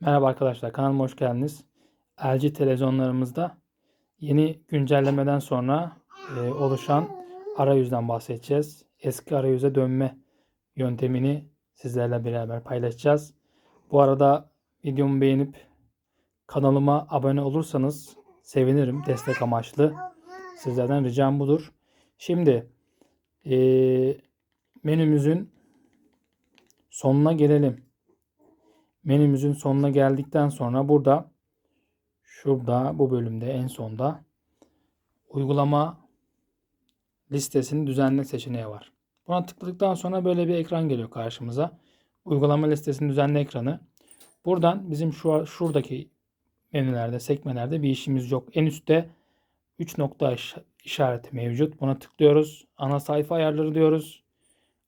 Merhaba arkadaşlar, kanalıma hoş geldiniz. LG televizyonlarımızda yeni güncellemeden sonra e, oluşan arayüzden bahsedeceğiz. Eski arayüze dönme yöntemini sizlerle beraber paylaşacağız. Bu arada videomu beğenip kanalıma abone olursanız sevinirim. Destek amaçlı. Sizlerden ricam budur. Şimdi e, menümüzün sonuna gelelim menümüzün sonuna geldikten sonra burada şurada bu bölümde en sonda uygulama listesini düzenle seçeneği var. Buna tıkladıktan sonra böyle bir ekran geliyor karşımıza. Uygulama listesini düzenle ekranı. Buradan bizim şu şuradaki menülerde, sekmelerde bir işimiz yok. En üstte 3 nokta iş- işareti mevcut. Buna tıklıyoruz. Ana sayfa ayarları diyoruz.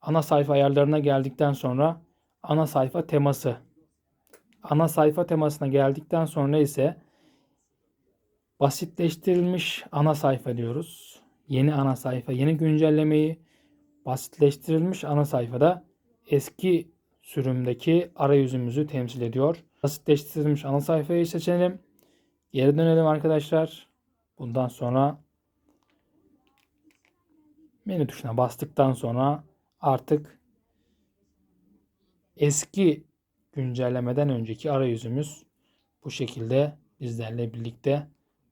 Ana sayfa ayarlarına geldikten sonra ana sayfa teması ana sayfa temasına geldikten sonra ise basitleştirilmiş ana sayfa diyoruz. Yeni ana sayfa, yeni güncellemeyi basitleştirilmiş ana sayfada eski sürümdeki arayüzümüzü temsil ediyor. Basitleştirilmiş ana sayfayı seçelim. Geri dönelim arkadaşlar. Bundan sonra menü tuşuna bastıktan sonra artık eski güncellemeden önceki arayüzümüz bu şekilde bizlerle birlikte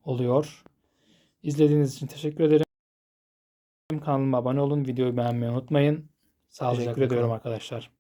oluyor. İzlediğiniz için teşekkür ederim. Kanalıma abone olun, videoyu beğenmeyi unutmayın. Sağlıcakla ediyorum arkadaşlar.